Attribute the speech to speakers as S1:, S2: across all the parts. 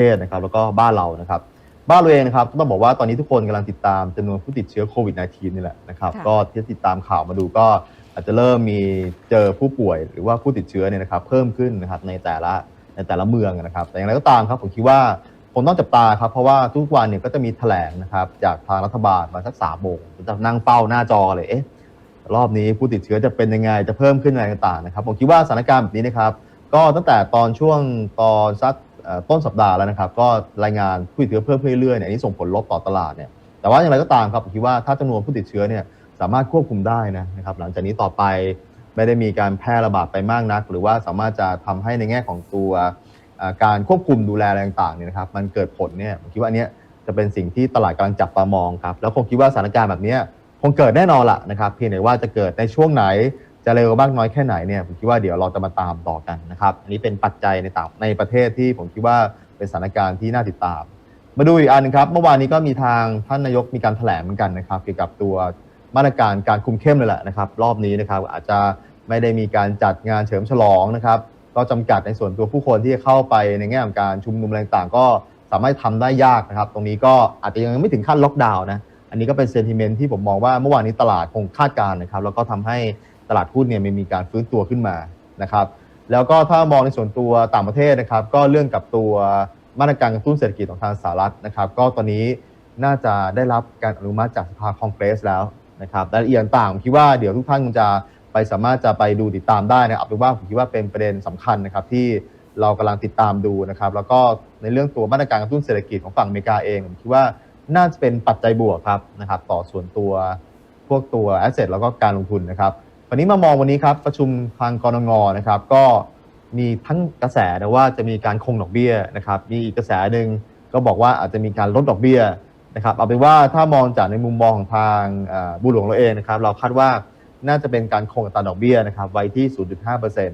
S1: เทศนะครับแล้วก็บ้านเรานะครับบ้านเราเองนะครับต้องบอกว่าตอนนี้ทุกคนกำลังติดตามจำนวนผู้ติดเชื้อโควิด -19 นี่แหละนะครับ
S2: ค่ะ
S1: ก็ที่ติดตามข่าวมาดูก็อาจจะเริ่มมีเจอผู้ป่วยหรือว่าผู้ติดเชื้อเนี่ยนะครับเพิ่มขึ้นนะครับในแต่ละในแต่ละเมืองนะครับ แต่อย่างไรก็ตามครับผมคิดว่าผมต้องจับตาครับเพราะว่าทุกวันเนี่ยก็จะมีแถลงนะครับจากทางรัฐบาลมาสักสามโมงผมจะนั่งเฝ้าหน้าจอเลยเอ๊ะรอบนี้ผู้ติดเชื้อจะเป็นยังไงจะเพิ่มขึ้นอะไรต่างๆนะครับผมคิดว่าสถานการณ์แบบนี้นะครับก็ตั้งแต่ตอนช่วงตอนสักเอ่อ ต้นสัปดาห์แล้วนะครับ ก็รายงานผู้ติดเชื้อเพิ่มเรื่อยๆเนี่ยอันนี้ส่งผลลบต่อตลาดเนี่ยแต่ว่าอย่างไรก็ตามครับผมคิดว่าถ้าจำนวนผู้ติดเชื้อเนี่ยสามารถควบคุมได้นะนะครับหลังจากนี้ต่อไปไม่ได้มีการแพร่ระบาดไปมากนัก หรือว่าสามารถจะทำให้ในแง่ของตัวการควบคุมดูแลอะไรต่างๆเนี่ยนะครับมันเกิดผลเนี่ยผมคิดว่าอันเนี้ยจะเป็นสิ่งที่ตลาดกำลังจับตามองครับแล้วคงคิดว่าสถานการณ์แบบนี้คงเกิดแน่นอนละนะครับเพียงแต่ว่าจะเกิดในช่วงไหน จะเร็วมากน้อยแค่ไหนเนี่ยผมคิดว่าเดี๋ยวเราจะมาตามต่อกันนะครับอันนี้เป็นปัจจัยในต่างในประเทศที่ผมคิดว่าเป็นสถานการณ์ที่น่าติดตาม มาดูอีกอันหนึงครับ เมื่อวานนี้ก็มีทางท่านนายกมีการแถลงเหมือนกันนะครับ เกี่ยวกับตัวมาตรการการคุมเข้มเลยแหละนะครับ รอบนี้นะครับอาจจะไม่ได้มีการจัดงานเฉลิมฉลองนะครับ ก็จำกัดในส่วนตัวผู้คนที่จะเข้าไปในแง่ของการชุมนุมอะไรต่างๆก็สามารถทำได้ยากนะครับ ตรงนี้ก็อาจจะยังไม่ถึงขั้นล็อกดาวน์นะอันนี้ก็เป็นเซนติเมนต์ที่ผมมองว่าเมื่อวานนี้ตลาดคงคาดการณ์นะครับแล้วก็ทำให้ ตลาดหุ้นเนี่ยมันมีการฟื้นตัวขึ้นมานะครับ แล้วก็ถ้ามองในส่วนตัวต่างประเทศนะครับ ก็เรื่องกับตัวมาตรการกระตุ้นเศรษฐกิจของทางสหรัฐนะครับ ก็ตอนนี้น่าจะได้รับการอนุมัติจากสภาคองเกรสแล้วนะครับรายละเอียดต่างผมคิดว่าเดี๋ยวทุกท่านคงจะไปสามารถจะไปดูติดตามได้นะครับเอาเป็นว่าผมคิดว่าเป็นประเด็นสำคัญนะครับที่เรากำลังติดตามดูนะครับ แล้วก็ในเรื่องตัวมาตรการกระตุ้นเศรษฐกิจของฝั่งอเมริกาเองผมคิดว่าน่าจะเป็นปัจจัยบวกครับนะครับ ต่อส่วนตัวพวกตัวแอสเซทแล้วก็การลงทุนนะครับ วันนี้มามองวันนี้ครับประชุมทางกรงงนะครับ ก็มีทั้งกระแสนะว่าจะมีการคงดอกเบี้ยนะครับ มีอีกกระแสหนึ่งก็บอกว่าอาจจะมีการลดดอกเบี้ยนะครับเอาเป็นว่าถ้ามองจากในมุมมองของทางบุหลวงเราเองนะครับ เราคาดว่าน่าจะเป็นการคงอัตราดอกเบี้ยนะครับไว้ที่ 0.5%น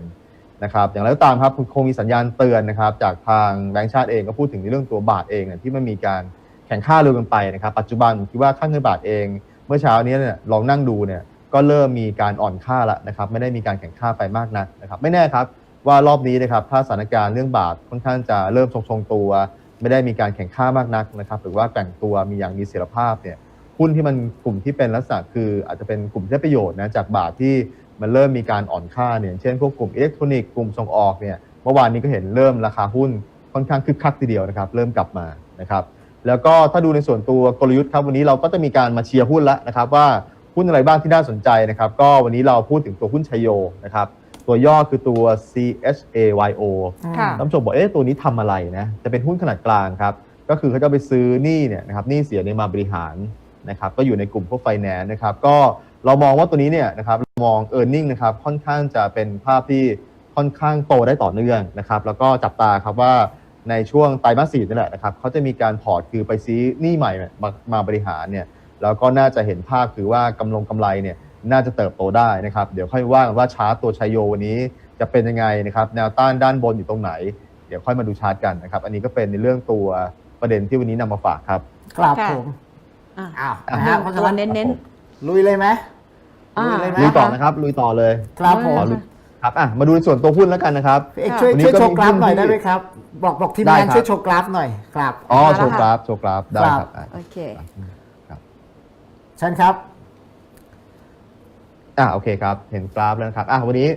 S1: ะครับอย่างไรก็ตามครับคงมีสัญญาณเตือนนะครับ จากทางแบงก์ชาติเองก็พูดถึงในเรื่องตัวบาทเองเนี่ยที่มันมีการแข่งค่าเร็วกินไปนะครับ ปัจจุบันผมคิดว่าค่าเงินบาทเอง เมื่อเช้านี้เนี่ยลองนั่งดูเนี่ย ก็เริ่มมีการอ่อนค่าล้วนะครับไม่ได้มีการแข่งค่าไปมากนักนะครับไม่แน่ครับว่ารอบนี้นะครับถ้าสถานการณ์เรื่องบาทค่อนข้างจะเริ่มทรงๆตัว ไม่ได้มีการแข่งค่ามากนักนะครับหรือว่าแกว่งตัวมีอย่างมีเสถียรภาพเนี่ยหุ้นที่มันกลุ่มที่เป็นลักษณะคืออาจจะเป็นกลุ่มที่ได้ประโยชน์นะจากบาทที่มันเริ่มมีการอ่อนค่าเนี่ยเช่นพวกกลุ่มอิเล็กทรอนิกส์กลุ่มส่งออกเนี่ยเมื่อวานนี้ก็เห็นเริ่มราคาหุ้นค่อนข้างคึกคักทีเดียวนะครับเริ่มกลับมานะครับแล้วก็ถ้าดูในส่วนตัวกลยุทธ์ครับวันนี้เราก็จะมีการมาเชียร์หุ้นแล้วนะครับว่า หุ้นอะไรบ้างที่น่าสนใจนะครับ ก็วันนี้เราพูดถึงตัวหุ้นชัยโยนะครับ ตัวย่อคือตัว CHAYO
S2: ค่ะ
S1: ท่านผู้ชมบอกเอ๊ะตัวนี้ทำอะไรนะจะเป็นหุ้นขนาดกลางครับ ก็คือเขาจะไปซื้อหนี้เนี่ยนะครับหนี้เสียเนี่ยมาบริหารนะครับ ก็อยู่ในกลุ่มพวกไฟแนนซ์นะครับ ก็เรามองว่าตัวนี้เนี่ยนะครับเรามอง e a r n i n g นะครับค่อนข้างจะเป็นภาพที่ค่อนข้างโตได้ต่อเนื่องนะครับ แล้วก็จับตาครับว่าในช่วงไตรมาสสี่นี่แหละนะครับเขาจะมีการพอร์ตคือไปซื้อหนี้ใหม่มามาบริหารเนี่ย แล้วก็น่าจะเห็นภาพคือว่ากำลงกำไรเนี่ยน่าจะเติบโตได้นะครับ เดี๋ยวค่อยว่ากันว่าชาร์ตตัวชัยโยวันนี้จะเป็นยังไงนะครับแนวต้านด้านบนอยู่ตรงไหน เดี๋ยวค่อยมาดูชาร์ตกันนะครับ อันนี้ก็เป็นในเรื่องตัวประเด็นที่วันนี้นำมาฝากครับ
S3: ครับ
S2: ค่ะ
S3: ผม
S2: อะ
S3: อ้าว
S1: อะ
S3: นะฮะเพราะฉะ
S2: ตัว
S3: นั้น
S2: เน้น
S3: ลุยเลยไหม
S2: อ่า
S3: ลุยเลยไหม
S1: ลุยต่อนะครับลุยต่อเลย
S3: ครับผม
S1: ขอลุยครับอะมาดูในส่วนตัวหุ้นแล้วกันนะครับ
S3: พี่เอกช่วย
S1: วันนี้
S3: ช่วย
S1: ก็
S3: โช
S1: มี
S3: ว์กราฟหน่อย
S1: หุ้นที่
S3: ได้ไหมครับ บอกบอกทีม
S1: ได้
S3: งาน
S1: ครับ
S3: ช่วยโชว์กราฟหน่อยครับ
S1: อ๋อ
S2: มาแล้ว
S1: โชว์กราฟโชว์กราฟได้ครับอะ
S2: ๆ โอเค
S3: เชิญครับ
S1: อะโอเคครับ เห็นกราฟแล้วนะครับอะวันนี้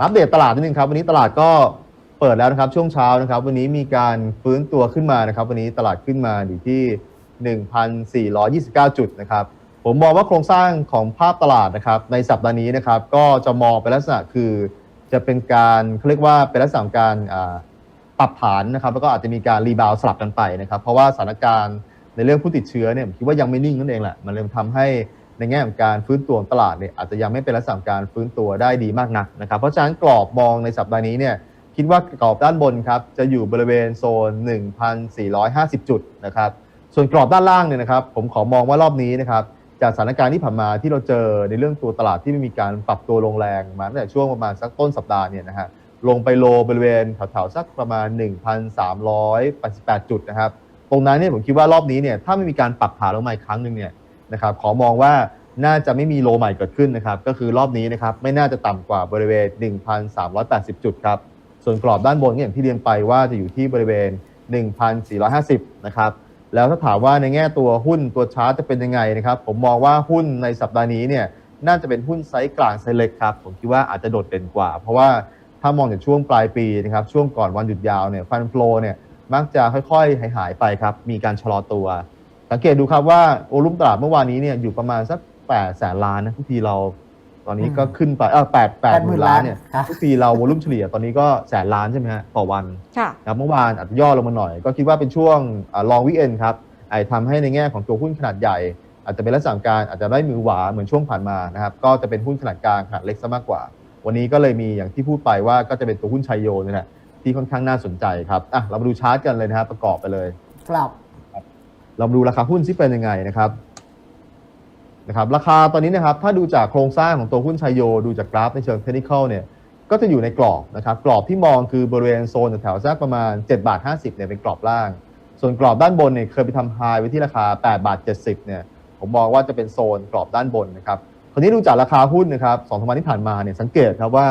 S1: อัปเดตตลาดนิดนึงครับ วันนี้ตลาดก็เปิดแล้วนะครับ ช่วงเช้านะครับ วันนี้มีการฟื้นตัวขึ้นมานะครับ วันนี้ตลาดขึ้นมาอยู่ที่ 1,429 จุดนะครับ ผมมองว่าโครงสร้างของภาพตลาดนะครับ ในสัปดาห์นี้นะครับ ก็จะมองเป็นลักษณะคือ จะเป็นการเขาเรียกว่าเป็นลักษณะการปรับฐานนะครับ แล้วก็อาจจะมีการรีบาวสลับกันไปนะครับ เพราะว่าสถานการณ์ ในเรื่องผู้ติดเชื้อเนี่ยผมคิดว่ายังไม่นิ่งนั่นเองแหละมันเลยทำให้ในแง่ของการฟื้นตัวตลาดเนี่ยอาจจะยังไม่เป็นลักษณะการฟื้นตัวได้ดีมากนักนะครับ เพราะฉะนั้นกรอบมองในสัปดาห์นี้เนี่ยคิดว่ากรอบด้านบนครับจะอยู่บริเวณโซน 1,450 จุดนะครับส่วนกรอบด้านล่างเนี่ยนะครับผมขอมองว่ารอบนี้นะครับจากสถานการณ์ที่ผ่านมาที่เราเจอในเรื่องตัวตลาดที่ไม่มีการปรับตัวลงแรงมาตั้งแต่ช่วงประมาณสักต้นสัปดาห์เนี่ยนะฮะลงไปโลบริเวณแถวๆสักประมาณ 1,388 จุดนะครับ ตรงนั้นเนี่ยผมคิดว่ารอบนี้เนี่ยถ้าไม่มีการปรับฐานลงมาอีกครั้งหนึ่งเนี่ยนะครับขอมองว่าน่าจะไม่มีโลใหม่เกิดขึ้นนะครับก็คือรอบนี้นะครับไม่น่าจะต่ำกว่าบริเวณ 1,380 จุดครับส่วนกรอบด้านบนก็อย่างที่เรียนไปว่าจะอยู่ที่บริเวณ 1,450 นะครับแล้วถ้าถามว่าในแง่ตัวหุ้นตัวชาร์ตจะเป็นยังไงนะครับผมมองว่าหุ้นในสัปดาห์นี้เนี่ยน่าจะเป็นหุ้นไซส์กลางไซส์เล็กครับผมคิดว่าอาจจะโดดเด่นกว่า เพราะว่าถ้ามองจากช่วงปลายปีนะครับช่วงก่อนวันหยุดยาวเนี่ยฟันฟเนี่ย มักจะค่อยๆหายหายๆไปครับ มีการชะลอตัว สังเกตดูครับว่าโอลุ่มตลาดเมื่อวานนี้เนี่ยอยู่ประมาณสัก8แสนล้านนะทุกทีเรา ตอนนี้ก็ขึ้นไปเออแปดแปดหมื่นล้านเนี่ย
S3: ครับ
S1: ทุกปีเราวอลุ่มเฉลี่ยตอนนี้ก็แสนล้านใช่ไหมฮะต่อวัน
S2: ค่ะ
S1: นะครับเมื่อวานอาจจะย่อลงมาหน่อย ก็คิดว่าเป็นช่วงลองวิเอนครับไอ้ทำให้ในแง่ของตัวหุ้นขนาดใหญ่ อาจจะเป็นลักษณะการอาจจะได้มือหวาเหมือนช่วงผ่านมานะครับก็จะเป็นหุ้นขนาดกลางขนาดเล็กซะมากกว่า วันนี้ก็เลยมีอย่างที่พูดไปว่าก็จะเป็นตัวหุ้นชัยโยนี่แหละ ที่ค่อนข้างน่าสนใจครับอะเรามาดูชาร์ตกันเลยนะครับประกอบไปเลย
S3: ครับ
S1: เรามาดูราคาหุ้นที่เป็นยังไงนะครับนะครับ ราคาตอนนี้นะครับ ถ้าดูจากโครงสร้างของตัวหุ้นชัยโย ดูจากกราฟในเชิงเทคนิคเนี่ยก็จะอยู่ในกรอบนะครับ กรอบที่มองคือบริเวณโซนแถวๆสักประมาณ7บาท50เนี่ยเป็นกรอบล่าง ส่วนกรอบด้านบนเนี่ยเคยไปทำไฮไว้ที่ราคา8บาท70เนี่ยผมมองว่าจะเป็นโซนกรอบด้านบนนะครับคราวนี้ดูจากราคาหุ้นนะครับสองสามวันที่ผ่านมาเนี่ยสังเกตครับว่า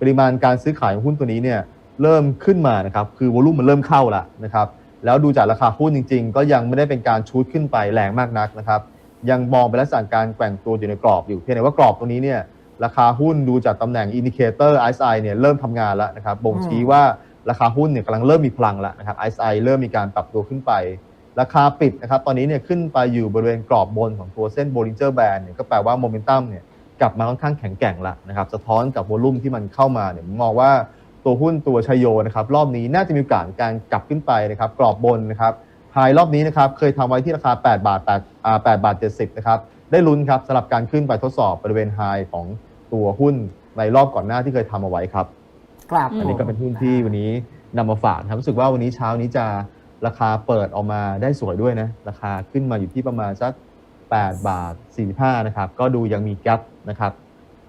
S1: ปริมาณการซื้อขายของหุ้นตัวนี้เนี่ย เริ่มขึ้นมานะครับคือวอลุ่มมันเริ่มเข้าล้วนะครับแล้วดูจากราคาหุ้นจริง ๆ ก็ยังไม่ได้เป็นการชูดขึ้นไปแรงมากนักนะครับยังมองเป็นลักษณะการแกว่งตัวอยู่ในกรอบอยู่เพียงแต่ว่ากรอบตรงนี้เนี่ยราคาหุ้นดูจากตำแหน่งอินดิเคเตอร์ RSI เนี่ยเริ่มทำงานแล้วนะครับบ่งชี้ว่าราคาหุ้นเนี่ยกำลังเริ่มมีพลังแล้วนะครับ RSI เริ่มมีการปรับตัวขึ้นไป ราคาปิดนะครับตอนนี้เนี่ยขึ้นไปอยู่บริเวณกรอบบนของตัวเส้น Bollinger Band เนี่ยก็แปลว่าโมเมนตัมเนี่ยกลับมาค่อนข้างแข็งแกร่งละนะครับสะท้อนกับวอลุ่มที่มันเข้ามาเนี่ยมองว่า ตัวหุ้นตัวชัยโยนะครับรอบนี้น่าจะมีโอกาสการกลับขึ้นไปนะครับกรอบบนนะครับไฮรอบนี้นะครับเคยทำไว้ที่ราคา 8 บาท8อ่า8บาท 70 นะครับ ได้ลุ้นครับสำหรับการขึ้นไปทดสอบบริเวณไฮของตัวหุ้นในรอบก่อนหน้าที่เคยทำเอาไว้ครับ
S3: ครับ
S2: อืม
S1: อันนี้ก็เป็นหุ้นที่วันนี้นำมาฝากนะครับรู้สึกว่าวันนี้เช้านี้จะราคาเปิดออกมาได้สวยด้วยนะ ราคาขึ้นมาอยู่ที่ประมาณสัก 8 บาท 45 นะครับ ก็ดูยังมีแกลบนะครับ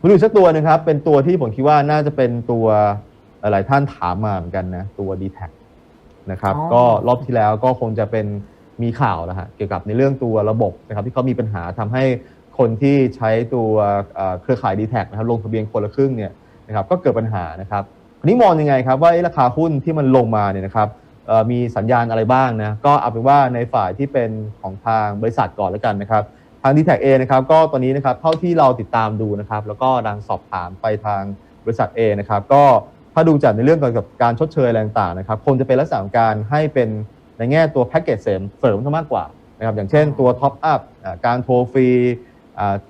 S1: มาดูอีกสักตัวหนึงครับ เป็นตัวที่ผมคิดว่าน่าจะเป็นตัว หลายๆท่านถามมาเหมือนกันนะตัว d t แทนะครับ
S3: อ๋อ
S1: ก็รอบที่แล้วก็คงจะเป็นมีข่าวนะฮะเกี่ยวกับในเรื่องตัวระบบนะครับที่เขามีปัญหาทำให้คนที่ใช้ตัวเอ่อเครือข่าย d t แทนะครับลงทะเบียนคนละครึ่งเนี่ยนะครับก็เกิดปัญหานะครับอันนี้มองยังไงครับว่าเอ๊ะราคาหุ้นที่มันลงมาเนี่ยนะครับเอ่อมีสัญญาณอะไรบ้างนะก็เอาเป็นว่าในฝ่ายที่เป็นของทางบริษัทก่อนแล้วกันนะครับทาง d t แทเอนะครับก็ตอนนี้นะครับเท่าที่เราติดตามดูนะครับแล้วก็ดังสอบถามไปทางบริษัท A นะครับก็ ถ้าดูจากในเรื่องเกี่ยวกับการชดเชยอะไรต่างๆนะครับคงจะเป็นลักษณะของการให้เป็นในแง่ตัวแพ็กเกจเสริมเสริมซะมากกว่านะครับอย่างเช่นตัวท็อปอัพการโทรฟรี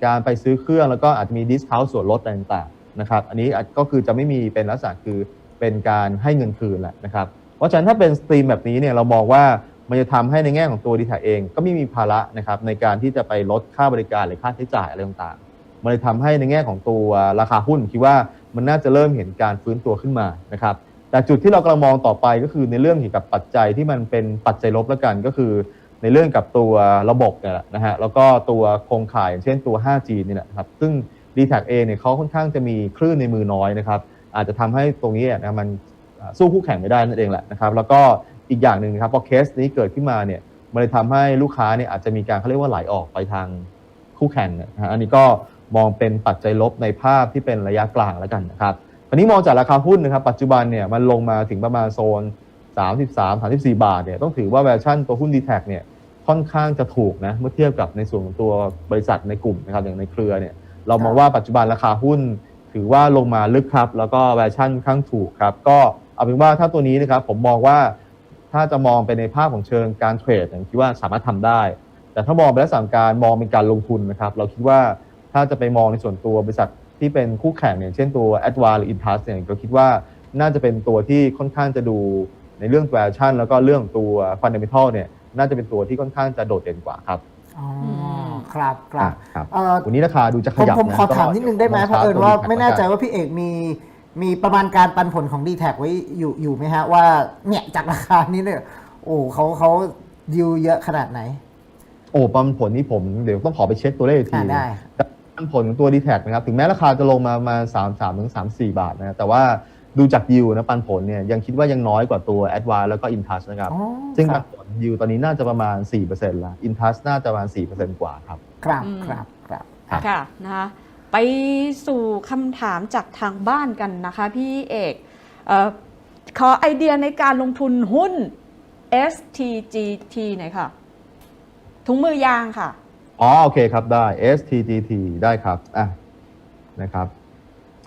S1: การไปซื้อเครื่องแล้วก็อาจจะมีดิสคาวส่วนลดอะไรต่างๆนะครับอันนี้ก็คือจะไม่มีเป็นลักษณะคือเป็นการให้เงินคืนแหละนะครับเพราะฉะนั้นถ้าเป็นสตรีมแบบนี้เนี่ยเรามองว่ามันจะทำให้ในแง่ของตัวดีแทเอง ก็ไม่มีภาระนะครับในการที่จะไปลดค่าบริการหรือค่าใช้จ่ายอะไรต่างๆ มันเลยทำให้ในแง่ของตัวราคาหุ้นคิดว่า มันน่าจะเริ่มเห็นการฟื้นตัวขึ้นมานะครับแต่จุดที่เรากำลังมองต่อไปก็คือในเรื่องเกี่ยวกับปัจจัยที่มันเป็นปัจจัยลบแล้วกันก็คือ ในเรื่องกับตัวระบบเนี่ยนะฮะแล้วก็ตัวโครงข่ายอย่างเช่นตัว 5G นี่แหละครับซึ่ง d t แทเองเนี่ยเขาค่อนข้างจะมีคลื่นในมือน้อยนะครับอาจจะทำให้ตรงนี้นะมันสู้คู่แข่งไม่ได้นั่นเองแหละนะครับแล้วก็อีกอย่างหนึ่งครับพอเคสนี้เกิดขึ้นมาเนี่ยมันเลยทำให้ลูกค้าเนี่ยอาจจะมีการเขาเรียกว่าไหลออกไปทางคู่แข่งนะฮะอันนี้ก็ มองเป็นปัจจัยลบในภาพที่เป็นระยะกลางแล้วกันนะครับอันนี้มองจากราคาหุ้นนะครับ ปัจจุบันเนี่ยมันลงมาถึงประมาณโซน 33 34 บาทเนี่ยต้องถือว่าแวร์ชั่นตัวหุ้น d t แทเนี่ยค่อนข้างจะถูกนะเมื่อเทียบกับในส่วนของตัวบริษัทในกลุ่มนะครับอย่างในเครือเนี่ยเรามองว่าปัจจุบันราคาหุ้น ถือว่าลงมาลึกครับ แล้วก็แวร์ชั่นค่อนข้างถูกครับก็เอาเป็นว่าถ้าตัวนี้นะครับผมมองว่าถ้าจะมองไปในภาพของเชิงการเทรดผมคิดว่าสามารถทำได้ แต่ถ้ามองเป็นลักษณะการมองเป็นการลงทุนนะครับเราคิดว่า ถ้าจะไปมองในส่วนตัวบริษัทที่เป็นคู่แข่งเนี่ยเช่นตัว a d v a n c e หรือ Intas เนี่ยก็คิดว่าน่าจะเป็นตัวที่ค่อนข้างจะดูในเรื่อง valuation แล้วก็เรื่องตัว fundamental เนี่ยน่าจะเป็นตัวที่ค่อนข้างจะโดดเด่นกว่าครับ
S3: อ๋อครับครับ
S1: ครับ
S3: เอ่อ
S1: วันนี้ราคาดูจะข
S3: ผม
S1: ยับ
S3: ผม
S1: นะ
S3: ขอถามนิดนึงได้ไหม
S1: ก็
S3: เพราะเอิญ
S1: ตัว
S3: ว่า
S1: ดีแท็ก
S3: ไม่แน่ใจ
S1: แล้วกั
S3: ว่าพี่เอกมีมีประมาณการปันผลของ d t แทไว้อยู่อยู่ไหมฮะ ว่าเนี่ยจากราคานี้เนี่ยโอ้เขาเขาดิวเยอะขนาดไหน
S1: โอ้ปันผลนี่ผมเดี๋ยวต้องขอไปเช็คตัวเลขอีกที
S3: อ่าได้
S1: แต่ ปันผลของตัวดีแท็นะครับถึงแม้ราคาจะลงมามาสามสามถึงสามสี่บาทนะแต่ว่าดูจากยิวนะปันผลเนี่ยยังคิดว่ายังน้อยกว่าตัว a d v a n c e แล้วก็ Intas นะครับ
S3: อ๋อ
S1: ซึ่ง
S3: ค
S1: ปั
S3: รับ
S1: นผลยิวตอนนี้น่าจะประมาณ 4%ละ Intas น่าจะประมาณ 4%กว่าครับ
S3: ครับ
S2: อืม
S3: ครับครับ
S1: ครับ
S2: ค่ะนะคะไปสู่คำถามจากทางบ้านกันนะคะพี่เอกเออขอไอเดียในการลงทุนหุ้น STGT หน่อยค่ะ ถุงมือยางค่ะ
S1: อ๋อโอเคครับได้ STGT ได้ครับอะนะครับ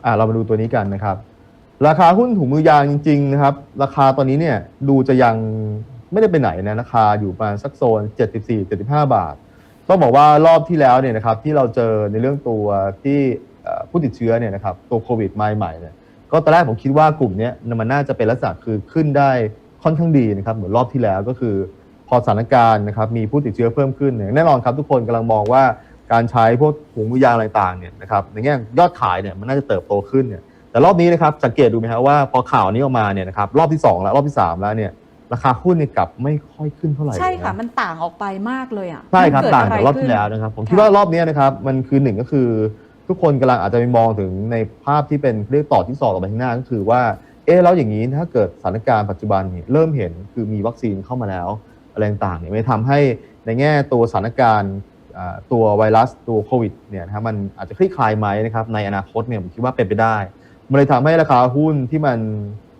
S1: อะเรามาดูตัวนี้กันนะครับ ราคาหุ้นถุงมือยางจริง ๆ นะครับ ราคาตอนนี้เนี่ยดูจะยังไม่ได้ไปไหนนะราคาอยู่ประมาณสักโซน 74-75 บาท ต้องบอกว่ารอบที่แล้วเนี่ยนะครับที่เราเจอในเรื่องตัวที่ผู้ติดเชื้อเนี่ยนะครับตัวโควิดมาใหม่เนี่ยก็ตอนแรกผมคิดว่ากลุ่มนี้มันน่าจะเป็นลักษณะคือขึ้นได้ค่อนข้างดีนะครับเหมือนรอบที่แล้วก็คือ พอสถานการณ์นะครับมีผู้ติดเชื้อเพิ่มขึ้นเนี่ยแน่นอนครับทุกคนกำลังมองว่าการใช้พวกถุงมือยางอะไรต่างๆเนี่ยนะครับในแง่ยอดขายเนี่ยมันน่าจะเติบโตขึ้นเนี่ยแต่รอบนี้นะครับสังเกตดูไหมครับว่าพอข่าวนี้ออกมาเนี่ยนะครับรอบที่สองแล้วรอบที่สามแล้วเนี่ยราคาหุ้นเนี่ยกลับไม่ค่อยขึ้นเท่าไหร่
S2: ใช่
S1: เลยน
S2: ค่ะมันต่างออกไปมากเลยอะ
S1: ใช่ครับ
S2: มันเกิด
S1: ต่าง
S2: อะไร
S1: จากรอบ
S2: ขึ้น
S1: ที่แล้วนะครับผมคิด
S2: ค่ะ
S1: ว่ารอบนี้นะครับมันคือหนึ่งก็คือ ทุกคนกำลังอาจจะไปมองถึงในภาพที่เป็นเรียกต่อที่สองต่อไปข้างหน้าก็คือว่าเอ๊ะแล้วอย่างนี้ถ้าเกิดสถานการณ์ปัจจุบันเนี่ยเริ่มเห็นคือมีวัคซีนเข้ามาแล้ว อะไรต่างๆเนี่ยไม่ทำให้ในแง่ตัวสถานการณ์ตัวไวรัสตัวโควิดเนี่ยนะครับมันอาจจะคลี่คลายไหมนะครับในอนาคตเนี่ยผมคิดว่าเป็นไปได้ มันเลยทำให้ราคาหุ้นที่มัน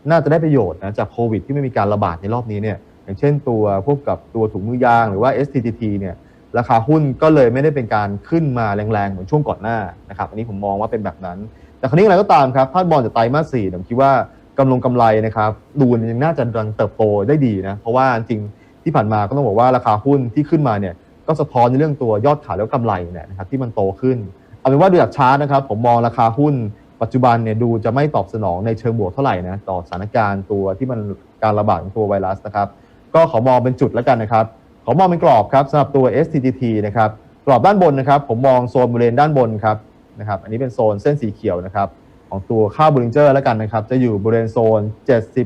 S1: น่าจะได้ประโยชน์นะจากโควิดที่ไม่มีการระบาดในรอบนี้เนี่ยอย่างเช่นตัวพวกกับตัวถุงมือยางหรือว่า STTT เนี่ยราคาหุ้นก็เลยไม่ได้เป็นการขึ้นมาแรงๆ เหมือนช่วงก่อนหน้านะครับอันนี้ผมมองว่าเป็นแบบนั้น แต่คราวนี้อะไรก็ตามครับภาพบอลจากไตรมาสสี่ผมคิดว่ากำลงกำไรนะครับดูยังน่าจะดังเติบโตได้ดีนะเพราะว่าจริง ที่ผ่านมาก็ต้องบอกว่าราคาหุ้นที่ขึ้นมาเนี่ยก็สะท้อนในเรื่องตัวยอดขายแล้วกำไรเนี่ยนะครับที่มันโตขึ้น เอาเป็นว่าดูจากชาร์ตนะครับผมมองราคาหุ้นปัจจุบันเนี่ยดูจะไม่ตอบสนองในเชิงบวกเท่าไหร่นะต่อสถานการณ์ตัวที่มันการระบาดของตัวไวรัสนะครับก็ขอมองเป็นจุดแล้วกันนะครับขอมองเป็นกรอบครับสำหรับตัว STTT นะครับกรอบด้านบนนะครับผมมองโซนบริเวณด้านบนครับนะครับอันนี้เป็นโซนเส้นสีเขียวนะครับของตัวค่าบูริงเจอร์แล้วกันนะครับจะอยู่บริเวณโซน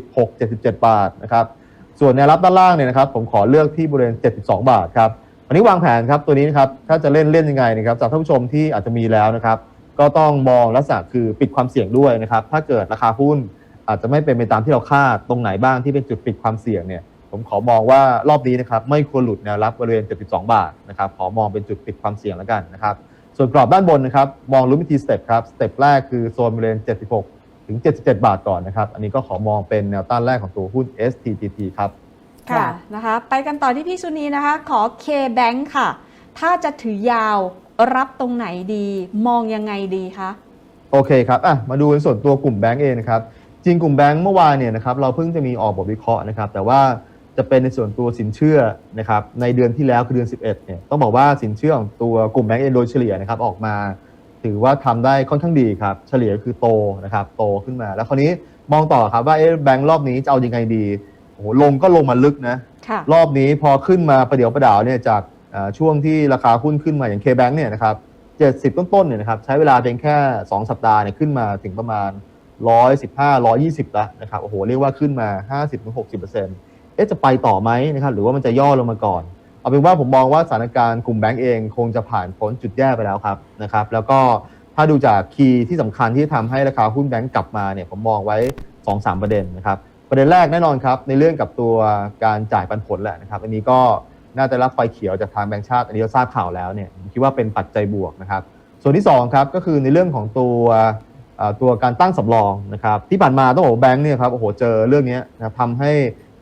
S1: 76-77 บาทนะครับ ส่วนแนวรับด้านล่างเนี่ยนะครับผมขอเลือกที่บริเวณ 72 บาทครับวันนี้วางแผนครับตัวนี้นะครับถ้าจะเล่นเล่นยังไงนะครับจากท่านผู้ชมที่อาจจะมีแล้วนะครับก็ต้องมองลักษณะคือปิดความเสี่ยงด้วยนะครับถ้าเกิดราคาหุ้นอาจจะไม่เป็นไปตามที่เราคาดตรงไหนบ้างที่เป็นจุดปิดความเสี่ยงเนี่ยผมขอมองว่ารอบนี้นะครับไม่ควรหลุดแนวรับบริเวณ 72 บาทนะครับขอมองเป็นจุดปิดความเสี่ยงแล้วกันนะครับส่วนกรอบด้านบนนะครับมองลุ้นวิธีสเต็ปครับสเต็ปแรกคือโซนบริเวณ 76 ถึง 77 บาทก่อนนะครับ อันนี้ก็ขอมองเป็นแนวต้านแรกของตัวหุ้น STTT ครับ
S2: ค่ะนะคะ ไปกันต่อที่พี่สุนีนะคะ ขอ K-Bank ค่ะ ถ้าจะถือยาวรับตรงไหนดี มองยังไงดีคะ
S1: โอเคครับอะมาดูในส่วนตัวกลุ่มแบงก์เองนะครับจริงกลุ่มแบงก์เมื่อวานเนี่ยนะครับเราเพิ่งจะมีออกบทวิเคราะห์นะครับ แต่ว่าจะเป็นในส่วนตัวสินเชื่อนะครับในเดือนที่แล้วคือเดือน 11เนี่ยต้องบอกว่าสินเชื่อของตัวกลุ่มแบงก์เองโดยเฉลี่ยนะครับออกมา ถือว่าทำได้ค่อนข้างดีครับ เฉลี่ยคือโตนะครับโตขึ้นมา แล้วคราวนี้มองต่อครับว่าเอ๊ะแบงก์รอบนี้จะเอายังไงดีโอ้โหลงก็ลงมาลึกนะ
S2: ค่ะ
S1: รอบนี้พอขึ้นมาประเดี๋ยวประดาวเนี่ยจากอ่าช่วงที่ราคาหุ้นขึ้นมาอย่าง K-Bank เนี่ยนะครับ70ต้นๆเนี่ยนะครับใช้เวลาเพียงแค่ 2 สัปดาห์เนี่ยขึ้นมาถึงประมาณ 115 120 แล้วนะครับโอ้โหเรียกว่าขึ้นมา 50-60%เอ๊ะจะไปต่อไหมนะครับหรือว่ามันจะย่อลงมาก่อน เอาเป็นว่าผมมองว่าสถานการณ์กลุ่มแบงก์เองคงจะผ่านพ้นจุดแย่ไปแล้วครับนะครับแล้วก็ถ้าดูจากคีย์ที่สำคัญที่ทำให้ราคาหุ้นแบงก์กลับมาเนี่ยผมมองไว้ 2-3 ประเด็นนะครับประเด็นแรกแน่นอนครับในเรื่องกับตัวการจ่ายปันผลแหละนะครับอันนี้ก็น่าจะรับไฟเขียวจากทางแบงก์ชาติอันนี้เราทราบข่าวแล้วเนี่ยผมคิดว่าเป็นปัจจัยบวกนะครับส่วนที่2ครับก็คือในเรื่องของตัวตัวการตั้งสำรองนะครับที่ผ่านมาต้องบอกแบงก์เนี่ยครับโอ้โหเจอเรื่องนี้นะทำให้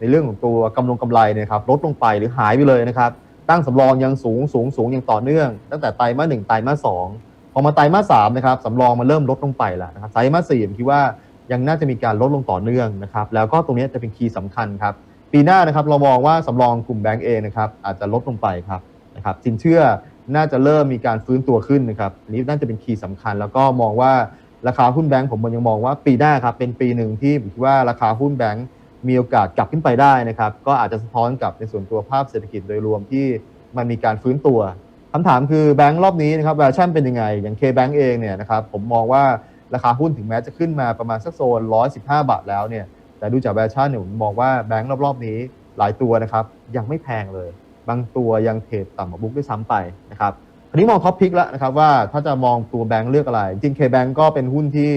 S1: ในเรื่องของตัวกำลงกำไรเนี่ยครับลดลงไปหรือหายไปเลยนะครับ ตั้งสำรองยังสูงสูงสูงอย่างต่อเนื่อง ตั้งแต่ไตรมาสหนึ่งไตรมาสสองพอมาไตรมาสสามนะครับสำรองมันเริ่มลดลงไปแล้วนะครับไตรมาสสี่ผมคิดว่ายังน่าจะมีการลดลงต่อเนื่องนะครับ แล้วก็ตรงนี้จะเป็นคีย์สำคัญครับ ปีหน้านะครับเรามองว่าสำรองกลุ่มแบงก์เองนะครับอาจจะลดลงไปครับนะครับสินเชื่อน่าจะเริ่มมีการฟื้นตัวขึ้นนะครับอันนี้น่าจะเป็นคีย์สำคัญ แล้วก็มองว่าราคาหุ้นแบงก์ผมยังมองว่าปีหน้าครับเป็นปีหนึ่งที่ผมคิดว่าราคาหุ้นแบงก์ มีโอกาสกลับขึ้นไปได้นะครับ ก็อาจจะสะท้อนกับในส่วนตัวภาพเศรษฐกิจโดยรวมที่มันมีการฟื้นตัวคำถามคือแบงก์รอบนี้นะครับ valuation เป็นยังไง อย่าง K-Bank เองเนี่ยนะครับผมมองว่าราคาหุ้นถึงแม้จะขึ้นมาประมาณสักโซน 115 บาทแล้วเนี่ยแต่ดูจากแวชั่นเนี่ยผมมองว่าแบงก์รอบๆนี้หลายตัวนะครับยังไม่แพงเลย บางตัวยังเทรดต่ำกว่าบุ๊กด้วยซ้ำไปนะครับทีนี้มองท็อปพิกแล้วนะครับว่าถ้าจะมองตัวแบงก์เลือกอะไร จริง K-Bank ก็เป็นหุ้นที่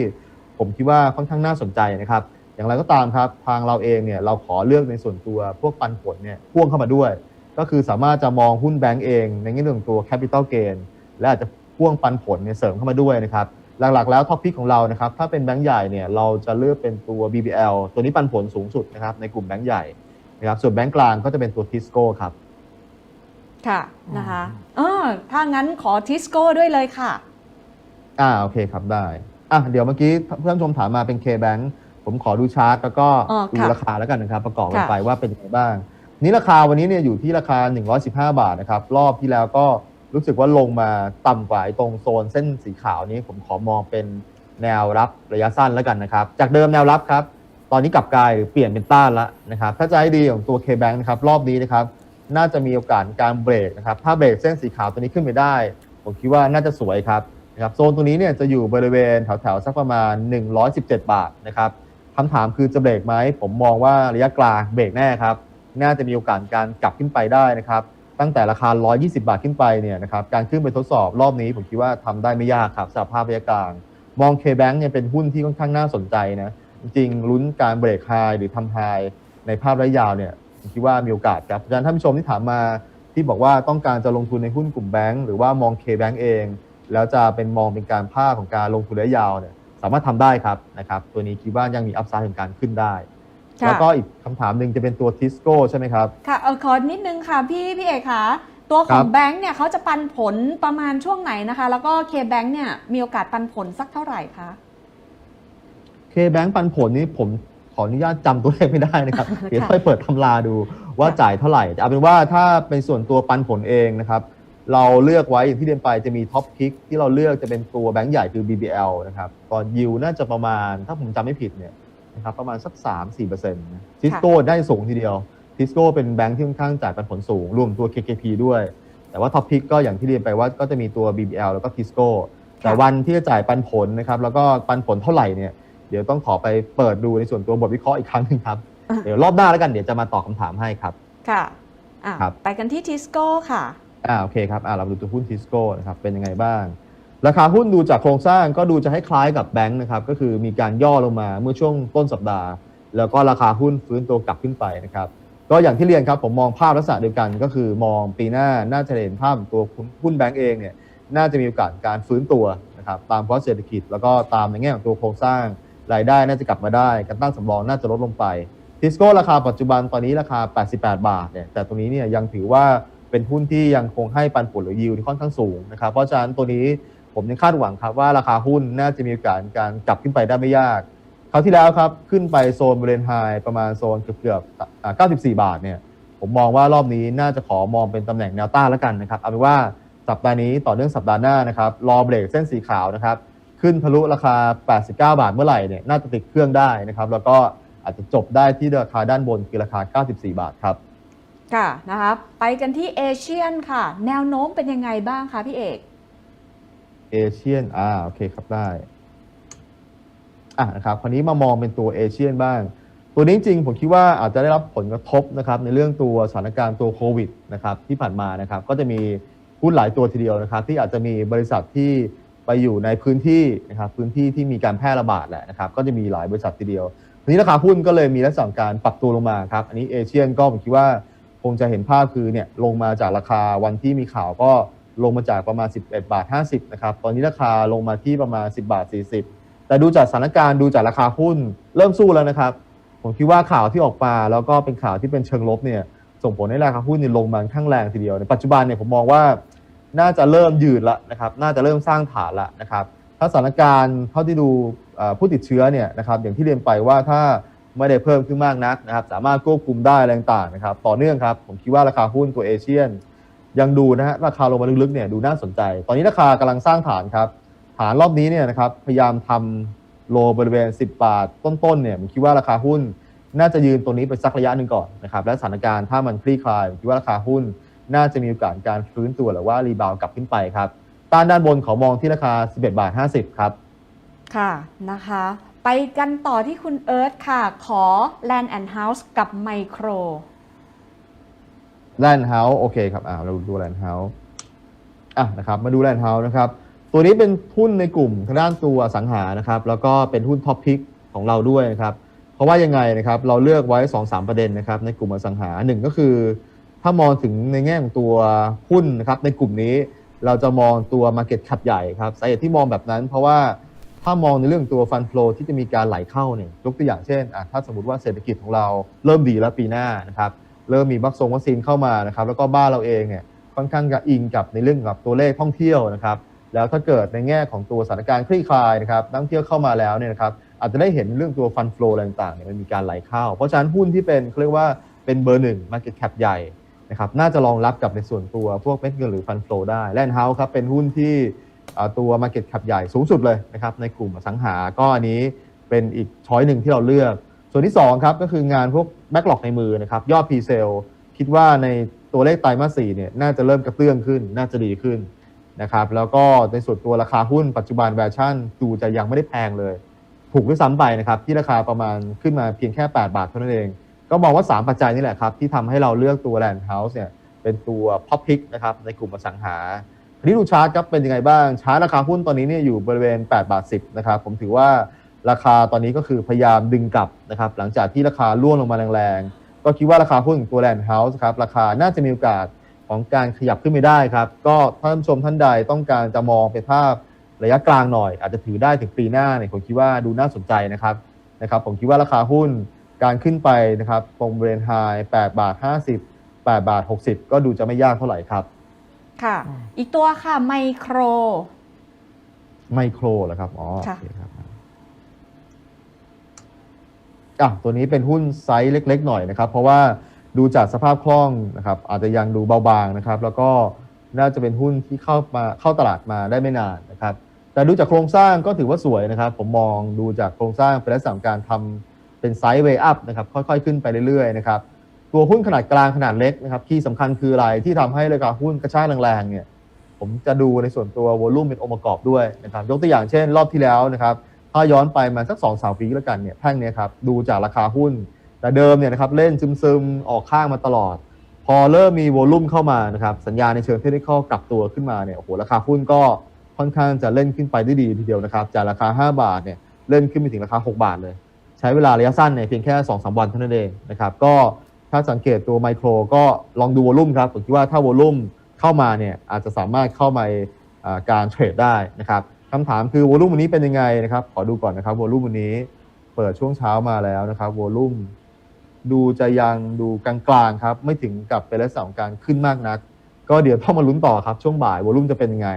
S1: ผมคิดว่าค่อนข้างน่าสนใจนะครับ อย่างไรก็ตามครับ ทางเราเองเนี่ยเราขอเลือกในส่วนตัวพวกปันผลเนี่ยพ่วงเข้ามาด้วย ก็คือสามารถจะมองหุ้นแบงก์เอง ในแง่เรื่องของตัว capital gain และอาจจะพ่วงปันผลเนี่ยเสริมเข้ามาด้วยนะครับหลักๆแล้วท็อปพิกของเรานะครับถ้าเป็นแบงก์ใหญ่เนี่ยเราจะเลือกเป็นตัว BBL ตัวนี้ปันผลสูงสุดนะครับในกลุ่มแบงก์ใหญ่นะครับส่วนแบงก์กลางก็จะเป็นตัวทิสโก้ครับ
S2: ค่ะนะคะเออถ้างั้นขอทิสโก้ด้วยเลยค่ะ
S1: อ่าโอเคครับได้อะเดี๋ยวเมื่อกี้เพื่อนชมถามมาเป็น K-Bank ผมขอดูชาร์ตแล้วก็
S2: อ๋อ
S1: ดู
S2: ค่ะ
S1: ราคาแล้วกันนะครับ ประกอบกัน
S2: ค่ะ
S1: ไปว่าเป็นยังไงบ้าง นี่ราคาวันนี้เนี่ยอยู่ที่ราคา 115 บาทนะครับ รอบที่แล้วก็รู้สึกว่าลงมาต่ำกว่าไอ้ตรงโซนเส้นสีขาวนี้ผมขอมองเป็นแนวรับระยะสั้นแล้วกันนะครับ จากเดิมแนวรับครับ ตอนนี้กลับกลายหรือเปลี่ยนเป็นต้านแล้วนะครับ ถ้าจะให้ดีของตัว K-Bank นะครับ รอบนี้นะครับ น่าจะมีโอกาสการเบรกนะครับ ถ้าเบรกเส้นสีขาวตัวนี้ขึ้นไปได้ ผมคิดว่าน่าจะสวยครับนะครับ โซนตรงนี้เนี่ยจะอยู่บริเวณแถวๆ สักประมาณ 117 บาทนะครับ คำถามคือจะเบรกไหมผมมองว่าระยะกลางเบรกแน่ครับ น่าจะมีโอกาสการกลับขึ้นไปได้นะครับ ตั้งแต่ราคา 120 บาทขึ้นไปเนี่ยนะครับการขึ้นไปทดสอบรอบนี้ผมคิดว่าทำได้ไม่ยากครับสภาพระยะกลาง มอง K-Bank เนี่ยเป็นหุ้นที่ค่อนข้างน่าสนใจนะจริงลุ้นการเบรกไฮหรือทำไฮในภาพระยะยาวเนี่ยผมคิดว่ามีโอกาสครับเพราะฉะนั้นท่านผู้ชมที่ถามมาที่บอกว่าต้องการจะลงทุนในหุ้นกลุ่มแบงก์หรือว่ามอง K-Bank เอง แล้วจะเป็นมองเป็นการภาพของการลงทุนระยะยาวเนี่ยามารถทำได้ครับนะครับตัวนี้คิดว่ายังมีอัพไซด์ของการขึ้นได้
S2: ค่ะ
S1: แล้วก็อีกคำถามหนึ่งจะเป็นตัวทิสโก้ใช่ไหมครับ
S2: ค่ะเออขอนิดนึงค่ะพี่พี่เอกคะตัวข
S1: ครั
S2: อง
S1: บ
S2: แบงค์เนี่ยเขาจะปันผลประมาณช่วงไหนนะคะ แล้วก็เคแบงค์เนี่ยมีโอกาสปันผลสักเท่าไหร่คะ
S1: K-Bank ปันผลนี้ผมขออนุญาตจำตัวเลขไม่ได้นะครับ เดี๋ยว
S2: ค่ะ
S1: ค่อยเปิดตำราดูว่า
S2: ค่ะ
S1: จ่ายเท่าไหร่แต่เอาเป็นว่าถ้าเป็นส่วนตัวปันผลเองนะครับ เราเลือกไว้อย่างที่เรียนไปจะมีท็อปพิกที่เราเลือกจะเป็นตัวแบงก์ใหญ่คือ BBL นะครับก่อนยิวน่าจะประมาณถ้าผมจำไม่ผิดเนี่ยนะครับประมาณสัก 3-4%นะทิสโก้ได้สูงทีเดียวทิสโก้เป็นแบงก์ที่ค่อนข้างจ่ายปันผลสูง รวมตัว KKP ด้วย แต่ว่าท็อปพิกก็อย่างที่เรียนไปว่าก็จะมีตัว BBL แล้วก็ทิสโก้แต่วันที่จะจ่ายปันผลนะครับแล้วก็ปันผลเท่าไหร่เนี่ยเดี๋ยวต้องขอไปเปิดดูในส่วนตัวบทวิเคราะห์อีกครั้งหนึ่งครับ
S2: อะ
S1: เดี๋ยวรอบหน้าแล้วกันเดี๋ยวจะมาตอบคำถามให้ครับ
S2: ค่ะอะ
S1: ครับ
S2: ไปกันที่ทิสโก้ค่ะ
S1: อ่าโอเคครับอ่าเรามาดูตัวหุ้นทิสโก้นะครับเป็นยังไงบ้าง ราคาหุ้นดูจากโครงสร้างก็ดูจะให้คล้ายกับแบงค์นะครับก็คือมีการย่อลงมาเมื่อช่วงต้นสัปดาห์ แล้วก็ราคาหุ้นฟื้นตัวกลับขึ้นไปนะครับก็อย่างที่เรียนครับผมมองภาพลักษณะเดียวกันก็คือมองปีหน้าน่าจะเห็นภาพตัวหุ้นแบงก์เองเนี่ยน่าจะมีโอกาสการฟื้นตัวนะครับตามเพราะเศรษฐกิจ แล้วก็ตามในแง่ของตัวโครงสร้างรายได้น่าจะกลับมาได้การตั้งสำรองน่าจะลดลงไปทิสโก้ราคาปัจจุบันตอนนี้ราคา 88 บาทเนี่ยแต่ตรงนี้เนี่ยยังถือว่า เป็นหุ้นที่ยังคงให้ปันผลหรือยิวที่ค่อนข้างสูงนะครับ เพราะฉะนั้นตัวนี้ผมยังคาดหวังครับว่าราคาหุ้นน่าจะมีโอกาสการกลับขึ้นไปได้ไม่ยากคราวที่แล้วครับขึ้นไปโซนบริเวณไฮประมาณโซนเกือบๆอ่า94 บาทเนี่ยผมมองว่ารอบนี้น่าจะขอมองเป็นตำแหน่งแนวต้านแล้วกันนะครับเอาเป็นว่าสัปดาห์นี้ต่อเนื่องสัปดาห์หน้านะครับรอเบรกเส้นสีขาวนะครับขึ้นทะลุราคา 89 บาทเมื่อไหร่เนี่ยน่าจะติดเครื่องได้นะครับแล้วก็อาจจะจบได้ที่ราคาด้านบนคือราคา 94 บาทครับ
S2: ค่ะนะคะไปกันที่เอเชียนค่ะ แนวโน้มเป็นยังไงบ้างคะพี่เอก
S1: เอเชียนอ่าโอเคครับได้อะนะครับคราวนี้มามองเป็นตัวเอเชียนบ้าง ตัวนี้จริงผมคิดว่าอาจจะได้รับผลกระทบนะครับในเรื่องตัวสถานการณ์ตัวโควิดนะครับที่ผ่านมานะครับก็จะมีหุ้นหลายตัวทีเดียวนะครับ ที่อาจจะมีบริษัทที่ไปอยู่ในพื้นที่นะครับพื้นที่ที่มีการแพร่ระบาดแหละนะครับก็จะมีหลายบริษัททีเดียวทีนี้ราคาหุ้นก็เลยมีลักษณะของการปรับตัวลงมาครับอันนี้เอเชียนก็ผมคิดว่า งจะเห็นภาพคือเนี่ยลงมาจากราคาวันที่มีข่าวก็ลงมาจากประมาณ 11 บาท 50 นะครับ ตอนนี้ราคาลงมาที่ประมาณ 10 บาท 40 แต่ดูจากสถานการณ์ดูจากราคาหุ้นเริ่มสู้แล้วนะครับ ผมคิดว่าข่าวที่ออกมาแล้วก็เป็นข่าวที่เป็นเชิงลบเนี่ยส่งผลให้ราคาหุ้นเนี่ยลงมาข้างแรงทีเดียวในปัจจุบันเนี่ยผมมองว่าน่าจะเริ่มยืดละนะครับ น่าจะเริ่มสร้างฐานละนะครับ ถ้าสถานการณ์เท่าที่ดูผู้ติดเชื้อเนี่ยนะครับอย่างที่เรียนไปว่าถ้า ไม่ได้เพิ่มขึ้นมากนักนะครับ สามารถควบคุมได้อะไรต่างนะครับ ต่อเนื่องครับ ผมคิดว่าราคาหุ้นตัวเอเชียน ยังดูนะฮะราคาลงมาลึกๆเนี่ยดูน่าสนใจ ตอนนี้ราคากำลังสร้างฐานครับ ฐานรอบนี้เนี่ยนะครับพยายามทำโลบริเวณ 10 บาทต้นๆเนี่ยผมคิดว่าราคาหุ้นน่าจะยืนตรงนี้ไปสักระยะหนึ่งก่อนนะครับและสถานการณ์ถ้ามันคลี่คลายผมคิดว่าราคาหุ้นน่าจะมีโอกาสการฟื้นตัวหรือว่ารีบาวกลับขึ้นไปครับต้านด้านบนขอมองที่ราคา 11 บาท 50 ครับ
S2: ค่ะนะคะ ไปกันต่อที่คุณเอิร์ธค่ะ ขอ Land and House กับไมโคร
S1: แลนด์เฮาส์โอเคครับอ่าเราดูแลนด์เฮาส์อะนะครับมาดูแลนด์เฮาส์นะครับตัวนี้เป็นหุ้นในกลุ่มทางด้านตัวอสังหานะครับแล้วก็เป็นหุ้นท็อปพิกของเราด้วยนะครับเพราะว่ายังไงนะครับเราเลือกไว้2-3ประเด็นนะครับในกลุ่มอสังหาหนึ่งก็คือ ถ้ามองถึงในแง่ของตัวหุ้นนะครับในกลุ่มนี้เราจะมองตัว Market Cap ใหญ่ครับสาเหตุที่มองแบบนั้น เพราะว่า ถ้ามองในเรื่องตัวฟัน flow ที่จะมีการไหลเข้าเนี่ยยกตัวอย่างเช่นถ้าสมมติว่าเศรษฐกิจของเราเริ่มดีแล้วปีหน้านะครับเริ่มมีวัคซงวัคซีนเข้ามานะครับแล้วก็บ้านเราเองเนี่ยค่อนข้างจะอิงกับในเรื่องกับตัวเลขท่องเที่ยวนะครับแล้วถ้าเกิดในแง่ของตัวสถานการณ์คลี่คลายนะครับนักท่องเที่ยวเข้ามาแล้วเนี่ยนะครับอาจจะได้เห็นเรื่องตัวฟัน flow อะไรต่างๆเนี่ยมันมีการไหลเข้า เพราะฉะนั้นหุ้นที่เป็นเขาเรียกว่าเป็นเบอร์หนึ่ง market cap ใหญ่นะครับน่าจะรองรับกับในส่วนตัวพวกเม็ดเงินหรือฟัน flow ได้แลนด์เฮาส์ครับเป็นหุ้นที่ ตัว market cap ใหญ่สูงสุดเลยนะครับในกลุ่มสังหา ก็อันนี้เป็นอีกช้อยหนึ่งที่เราเลือก ส่วนที่สองครับก็คืองานพวกแบ็กหลอกในมือนะครับยอด p s a l e คิดว่าในตัวเลขไตรมาสสี่เนี่ยน่าจะเริ่มกระเตื้องขึ้น น่าจะดีขึ้นนะครับแล้วก็ในส่วนตัวราคาหุ้นปัจจุบันแวร์ชั่นดูจะยังไม่ได้แพงเลย ถูกด้วยซ้ำไปนะครับที่ราคาประมาณขึ้นมาเพียงแค่ 8 บาทเท่านั้นเอง ก็มองว่า 3 ปัจจัยนี่แหละครับที่ทำให้เราเลือกตัว Land House เนี่ยเป็นตัว Pop Pick นะครับในกลุ่มอสังหา ทีนี้ดูชาร์ตครับเป็นยังไงบ้างชาร์ตราคาหุ้นตอนนี้เนี่ยอยู่บริเวณ8บาท10นะครับผมถือว่าราคาตอนนี้ก็คือพยายามดึงกลับนะครับหลังจากที่ราคาร่วงลงมาแรงๆ ก็คิดว่าราคาหุ้นตัว Land House ครับราคาน่าจะมีโอกาสของการขยับขึ้นไปได้ครับ ก็ท่านผู้ชมท่านใดต้องการจะมองเป็นภาพระยะกลางหน่อย อาจจะถือได้ถึงปีหน้าเนี่ยผมคิดว่าดูน่าสนใจนะครับนะครับผมคิดว่าราคาหุ้นการขึ้นไปนะครับตรงบริเวณไฮ8บาท50 8บาท60 ก็ดูจะไม่ยากเท่าไหร่ครับ
S2: ค่ะ อีกตัวค่ะไมโคร
S1: ไมโครเหรอครับ อ๋อ
S2: ค่ะ
S1: โอเคครับอะตัวนี้เป็นหุ้นไซส์เล็ก ๆ หน่อยนะครับ เพราะว่าดูจากสภาพคล่องนะครับ อาจจะยังดูเบาบางนะครับ แล้วก็น่าจะเป็นหุ้นที่เข้ามาเข้าตลาดมาได้ไม่นานนะครับ แต่ดูจากโครงสร้างก็ถือว่าสวยนะครับ ผมมองดูจากโครงสร้างเป็นลักษณะของการทำเป็นไซด์เวย์อัพนะครับ ค่อยๆ ขึ้นไปเรื่อยๆนะครับ ตัวหุ้นขนาดกลางขนาดเล็กนะครับที่สำคัญคืออะไรที่ทำให้ราคาหุ้นกระชากแรงๆเนี่ยผมจะดูในส่วนตัววอลุ่มเป็นองค์ประกอบด้วยนะครับยกตัวอย่างเช่น รอบที่แล้วนะครับถ้าย้อนไปมาสัก2อสาปีแล้วกันเนี่ยแท่งเนี้ยครับดูจากราคาหุ้น แต่เดิมเนี่ยนะครับเล่นซึมๆ ออกข้างมาตลอด พอเริ่มมีวอลุ่มเข้ามานะครับสัญญาในเชิงเทคนิคกลับตัวขึ้นมาเนี่ยโอ้โหราคาหุ้นก็ค่อนข้างจะเล่นขึ้นไปได้ดีทีเดียวนะครับจากราคา 5 บาทเนี่ยเล่นขึ้นไปถึงราคา 6 บาทเลย ใช้เวลาระยะสั้นเนี่ยเพียงแค่2อสวันเท่านั้นเองนะครับก็ ถ้าสังเกตตัวไมโครก็ลองดูวอลุ่มครับผมคิดว่าถ้าวอลุ่มเข้ามาเนี่ยอาจจะสามารถเข้ามาอ่าการเทรดได้นะครับคำถามคือวอลุ่มวันนี้เป็นยังไงนะครับ ขอดูก่อนนะครับวอลุ่มวันนี้เปิดช่วงเช้ามาแล้วนะครับวอลุ่มดูจะยังดูกลางๆครับไม่ถึงกับเป็นลักษณะของการขึ้นมากนัก ก็เดี๋ยวต้องมาลุ้นต่อครับช่วงบ่ายวอลุ่มจะเป็นยังไง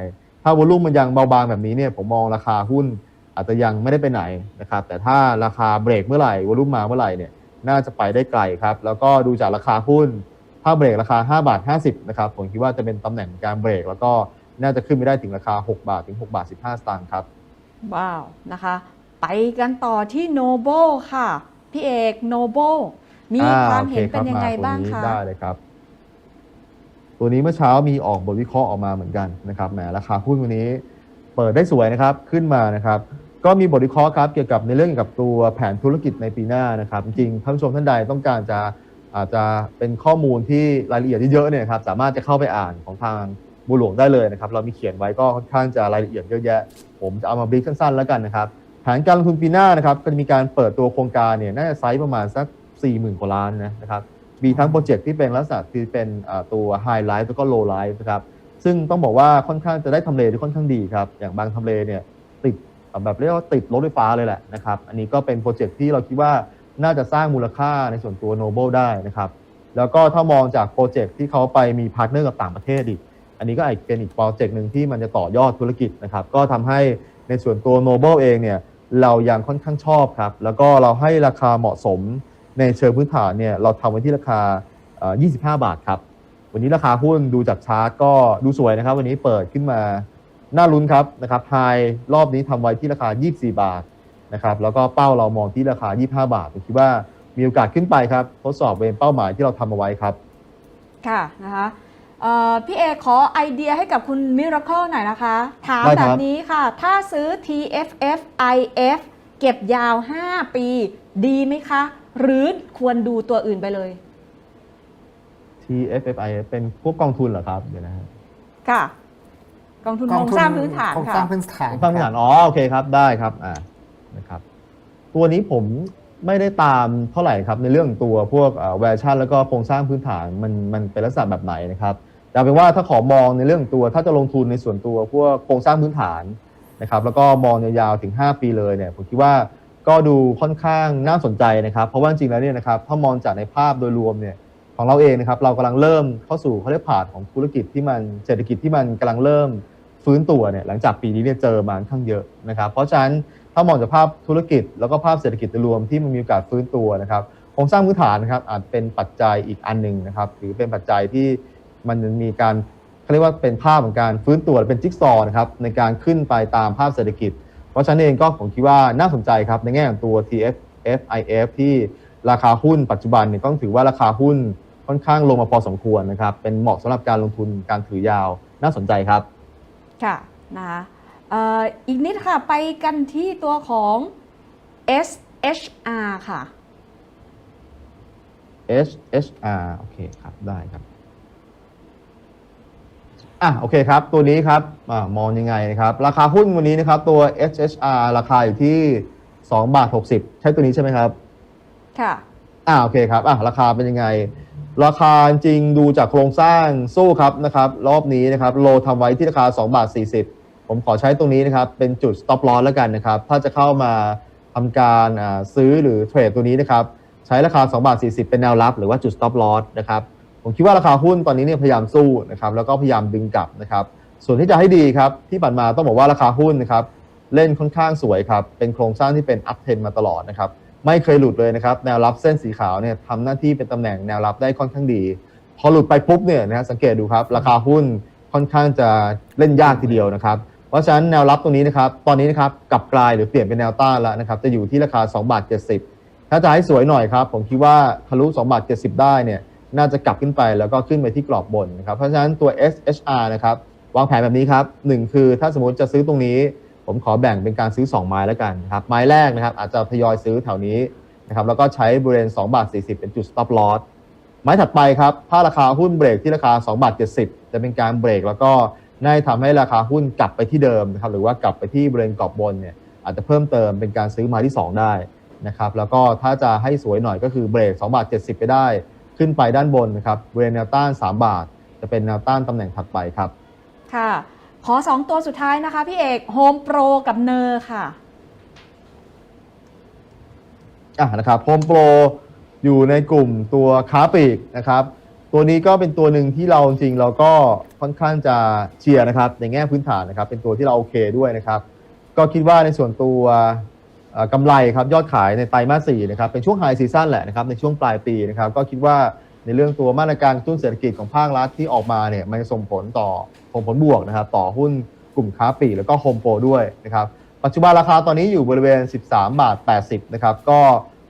S1: ถ้าวอลุ่มมันยังเบาบางแบบนี้เนี่ยผมมองราคาหุ้นอาจจะยังไม่ได้ไปไหนนะครับแต่ถ้าราคาเบรกเมื่อไหร่วอลุ่มมาเมื่อไหร่เนี่ย น่าจะไปได้ไกลครับ แล้วก็ดูจากราคาหุ้นถ้าเบรกราคา 5 บาท 50 นะครับ ผมคิดว่าจะเป็นตำแหน่งการเบรก แล้วก็น่าจะขึ้นไปได้ถึงราคา 6 บาทถึง 6 บาท 15 สตางค์ครับ
S2: ว้าว นะคะ ไปกันต่อที่โนโบค่ะ พี่เอกโนโบมี
S1: อ่
S2: ความ
S1: โอ
S2: เห็น
S1: ค
S2: เป็น
S1: รับ
S2: ยังไง
S1: ม
S2: บ้าง
S1: ตัวนี้
S2: คะ
S1: ได้เลยครับ ตัวนี้เมื่อเช้ามีออกบทวิเคราะห์ออกมาเหมือนกันนะครับแหมราคาหุ้นวันนี้เปิดได้สวยนะครับขึ้นมานะครับ ก็มีบทวิเคราะห์ครับเกี่ยวกับในเรื่องเกี่ยวกับตัวแผนธุรกิจในปีหน้านะครับจริงท่านผู้ชมท่านใดต้องการจะอาจจะเป็นข้อมูลที่รายละเอียดที่เยอะเนี่ยครับสามารถจะเข้าไปอ่านของทางบุหลวงได้เลยนะครับเรามีเขียนไว้ก็ค่อนข้างจะรายละเอียดเยอะแยะ ผมจะเอามาบรีฟสั้นๆแล้วกันนะครับแผนการลงทุนปีหน้านะครับก็จะมีการเปิดตัวโครงการเนี่ยน่าจะไซส์ประมาณสัก 40,000กว่าล้านนะครับมีทั้งโปรเจกต์ที่เป็นลักษณะที่เป็นตัว High Life แล้วก็ Low Life นะครับซึ่งต้องบอกว่าค่อนข้างจะได้ทำเลที่ค่อนข้างดีครับอย่างบางทำเลเนี่ย แบบเรียกว่าติดรถไฟฟ้าเลยแหละนะครับ อันนี้ก็เป็นโปรเจกต์ที่เราคิดว่าน่าจะสร้างมูลค่าในส่วนตัว Noble ได้นะครับ แล้วก็ถ้ามองจากโปรเจกต์ที่เขาไปมีพาร์ทเนอร์กับต่างประเทศอีก อันนี้ก็อาจเป็นอีกโปรเจกต์หนึ่งที่มันจะต่อยอดธุรกิจนะครับ ก็ทำให้ในส่วนตัว Noble เองเนี่ยเรายังค่อนข้างชอบครับ แล้วก็เราให้ราคาเหมาะสมในเชิงพื้นฐานเนี่ยเราทำไว้ที่ราคา 25 บาทครับ วันนี้ราคาหุ้นดูจากชาร์ตก็ดูสวยนะครับ วันนี้เปิดขึ้นมา น่าลุ้นครับนะครับไฮรอบนี้ทำไว้ที่ราคา 24 บาทนะครับแล้วก็เป้าเรามองที่ราคา 25 บาทผมคิดว่ามีโอกาสขึ้นไปครับ ทดสอบเวรเป้าหมายที่เราทำเอาไว้ครับ
S2: ค่ะนะคะเอ่อพี่เอกขอไอเดียให้กับคุณมิราเคิลหน่อยนะคะ ถาม
S1: ได้
S2: แบ
S1: ครับบ
S2: นี้ค่ะ ถ้าซื้อ TFF IF เก็บยาว 5 ปี ดีไหมคะ หรือควรดูตัวอื่นไปเลย
S1: TFFI เป็นพวกกองทุนเหรอครับเดี๋ยวนะฮะ
S2: ค่ะ กองทุนโครงสร้างพื้นฐาน
S3: โครงส
S2: ค่ะ
S3: ร้างพื้นฐาน
S1: ฟังพื้นฐานอ๋อโอเคครับได้ครับอ่านะครับ ตัวนี้ผมไม่ได้ตามเท่าไหร่ครับในเรื่องตัวพวกแวร์ชันแล้วก็โครงสร้างพื้นฐานมันมันเป็นลักษณะแบบไหนนะครับแต่เป็นว่าถ้าขอมองในเรื่องตัว ถ้าจะลงทุนในส่วนตัวพวกโครงสร้างพื้นฐานนะครับแล้วก็มองยาวๆถึง 5 ปีเลยเนี่ยผมคิดว่าก็ดูค่อนข้างน่าสนใจนะครับ เพราะว่าจริงๆแล้วเนี่ยนะครับถ้ามองจากในภาพโดยรวมเนี่ย ของเราเองนะครับ เรากำลังเริ่มเข้าสู่เขาเรียกผ่านของธุรกิจที่มันเศรษฐกิจที่มันกำลังเริ่มฟื้นตัวเนี่ยหลังจากปีนี้เนี่ยเจอมาค่อนข้างเยอะนะครับ เพราะฉะนั้นถ้ามองจากภาพธุรกิจแล้วก็ภาพเศรษฐกิจโดยรวมที่มันมีโอกาสฟื้นตัวนะครับโครงสร้างพื้นฐานนะครับอาจเป็นปัจจัยอีกอันหนึ่งนะครับหรือเป็นปัจจัยที่มันมีการเขาเรียกว่าเป็นภาพของการฟื้นตัวหรือเป็นจิ๊กซอว์นะครับในการขึ้นไปตามภาพเศรษฐกิจ เพราะฉะนั้นเองก็ผมคิดว่าน่าสนใจครับในแง่ของตัว TFFIF ที่ราคาหุ้นปัจจุบันเนี่ยต้องถือว่าราคาหุ้น ค่อนข้างลงมาพอสมควรนะครับ เป็นเหมาะสำหรับการลงทุนการถือยาวน่าสนใจครับ
S2: ค่ะนะคะเอ่ออีกนิดค่ะ ไปกันที่ตัวของ SHR ค่ะ
S1: HHR โอเคครับ ได้ครับอะโอเคครับ ตัวนี้ครับอามองยังไงนะครับ ราคาหุ้นวันนี้นะครับ ตัว HHR ราคาอยู่ที่2บาท60 ใช่ตัวนี้ใช่ไหมครับ
S2: ค่ะ
S1: อ่าโอเคครับอะราคาเป็นยังไง ราคาจริงดูจากโครงสร้างสู้ครับนะครับรอบนี้นะครับโลทำไว้ที่ราคา 2 บาท 40 ผมขอใช้ตรงนี้นะครับเป็นจุด stop loss แล้วกันนะครับ ถ้าจะเข้ามาทำการซื้อหรือเทรดตัวนี้นะครับใช้ราคา 2 บาท 40 เป็นแนวรับ หรือว่าจุด stop loss นะครับผมคิดว่าราคาหุ้นตอนนี้เนี่ยพยายามสู้นะครับแล้วก็พยายามดึงกลับนะครับส่วนที่จะให้ดีครับที่ผ่านมาต้องบอกว่าราคาหุ้นนะครับเล่นค่อนข้างสวยครับเป็นโครงสร้างที่เป็น up trend มาตลอดนะครับ ไม่เคยหลุดเลยนะครับ แนวรับเส้นสีขาวเนี่ยทำหน้าที่เป็นตำแหน่งแนวรับได้ค่อนข้างดี พอหลุดไปปุ๊บเนี่ยนะฮะสังเกตดูครับ ราคาหุ้นค่อนข้างจะเล่นยากทีเดียวนะครับ เพราะฉะนั้นแนวรับตรงนี้นะครับ ตอนนี้นะครับกลับกลายหรือเปลี่ยนเป็นแนวต้านแล้วนะครับ จะอยู่ที่ราคา2บาท70 ถ้าจะให้สวยหน่อยครับ ผมคิดว่าทะลุ2บาท70 ได้เนี่ย น่าจะกลับขึ้นไปแล้วก็ขึ้นไปที่กรอบบนนะครับ เพราะฉะนั้นตัว SHR นะครับ วางแผนแบบนี้ครับหนึ่งคือถ้าสมมติจะซื้อตรงนี้ ผมขอแบ่งเป็นการซื้อ 2 ไม้แล้วกันครับ ไม้แรกนะครับอาจจะทยอยซื้อแถวนี้นะครับแล้วก็ใช้บริเวณ2บาท40 เป็นจุด stop loss ไม้ถัดไปครับ ถ้าราคาหุ้นเบรกที่ราคา2บาท70 จะเป็นการเบรก แล้วก็น่าทำให้ราคาหุ้นกลับไปที่เดิมนะครับหรือว่ากลับไปที่บริเวณกรอบบนเนี่ยอาจจะเพิ่มเติมเป็นการซื้อไมาที่ 2 ได้นะครับแล้วก็ถ้าจะให้สวยหน่อยก็คือเบรก2บาท70 ไปได้ ขึ้นไปด้านบนนะครับบริเวณแนวต้าน 3 บาท จะเป็นแนวต้านตำแหน่งถัดไปครับ
S2: ค่ะ ขอ 2 ตัวสุดท้ายนะคะพี่เอก Home Pro กับเนอร์ค่ะ
S1: อะนะครับโฮมโปรอยู่ในกลุ่มตัวค้าปลีกนะครับ ตัวนี้ก็เป็นตัวหนึ่งที่เราจริงเราก็ค่อนข้างจะเชียร์นะครับ ในแง่พื้นฐานนะครับ เป็นตัวที่เราโอเคด้วยนะครับ ก็คิดว่าในส่วนตัวกำไรครับยอดขายในไตรมาสสี่นะครับเป็นช่วงไฮซีซั่นแหละนะครับในช่วงปลายปีนะครับ ก็คิดว่า ในเรื่องตัวมาตรการกระตุ้นเศรษฐกิจของภาครัฐที่ออกมาเนี่ยมันส่งผลต่อส่งผลบวกนะครับต่อหุ้นกลุ่มค้าปลีกแล้วก็โฮมโปรด้วยนะครับปัจจุบันราคาตอนนี้อยู่บริเวณ 13 บาท 80 นะครับ ก็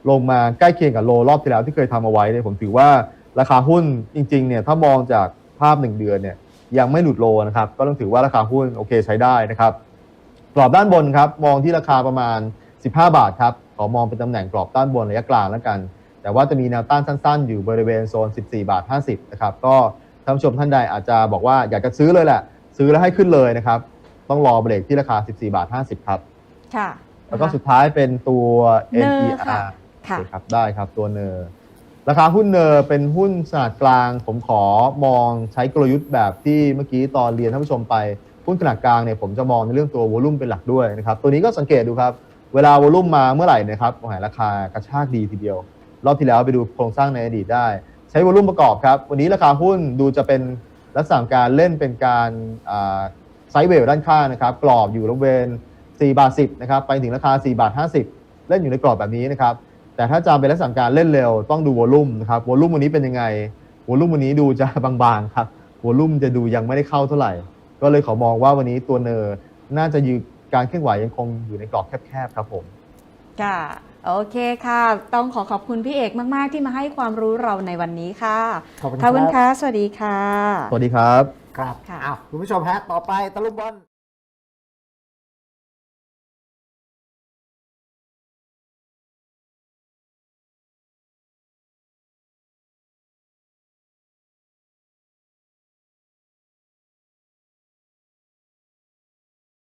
S1: ลงมาใกล้เคียงกับโลรอบที่แล้วที่เคยทำเอาไว้เนี่ยผมถือว่าราคาหุ้นจริงๆเนี่ยถ้ามองจากภาพ 1 เดือนเนี่ยยังไม่หลุดโลนะครับ ก็ต้องถือว่าราคาหุ้นโอเคใช้ได้นะครับกรอบด้านบนครับมองที่ราคาประมาณ 15 บาทครับขอมองเป็นตำแหน่งกรอบด้านบนระยะกลางแล้วกัน แต่ว่าจะมีแนวต้านสั้น ๆ อยู่บริเวณโซน 14 บาท 50 นะครับ ก็ท่านผู้ชมท่านใดอาจจะบอกว่าอยากจะซื้อเลยแหละ ซื้อแล้วให้ขึ้นเลยนะครับ ต้องรอเบรกที่ราคา 14 บาท 50 ครับ
S2: ค่ะ
S1: แล้วก็สุดท้ายเป็นตัว
S2: เนอร์
S1: NER
S2: ค่ะ
S1: โอ
S2: ค่ะ
S1: เคครับ ได้ครับ ตัวเนอร์ราคาหุ้นเนอร์เป็นหุ้นขนาดกลาง ผมขอมองใช้กลยุทธ์แบบที่เมื่อกี้ตอนเรียนท่านผู้ชมไป หุ้นขนาดกลางเนี่ยผมจะมองในเรื่องตัววอลุ่มเป็นหลักด้วยนะครับ ตัวนี้ก็สังเกตดูครับ เวลาวอลุ่มมาเมื่อไหร่นะครับโอ้โหราคากระชากดีทีเดียว รอบที่แล้วไปดูโครงสร้างในอดีตได้ ใช้วอลุ่มประกอบครับ วันนี้ราคาหุ้นดูจะเป็นลักษณะการเล่นเป็นการไซด์เวย์ด้านข้างนะครับ กรอบอยู่บริเวณ4บาท10นะครับไปถึงราคา4บาท50 เล่นอยู่ในกรอบแบบนี้นะครับ แต่ถ้าจะเป็นลักษณะการเล่นเร็วต้องดูวอลุ่มนะครับวอลุ่มวันนี้เป็นยังไงวอลุ่มวันนี้ดูจะบางๆครับวอลุ่มจะดูยังไม่ได้เข้าเท่าไหร่ ก็เลยขอมองว่าวันนี้ตัวเนอร์น่าจะยืนการเคลื่อนไหวยังคงอยู่ในกรอบแคบๆครับผม
S2: ค่ะ โอเคค่ะ ต้องขอขอบคุณพี่เอกมาก ๆ ที่มาให้ความรู้เราในวันนี้ค่ะ
S3: ขอบคุณ
S2: ขอบคุณ
S3: ครับ
S2: ค่ะสวัสดีค่ะ
S1: สวัสดีครับ
S3: ครับ
S2: ค่ะ
S3: อ้าวคุณผู้ชมฮะ ต่อไปตะลุมบอล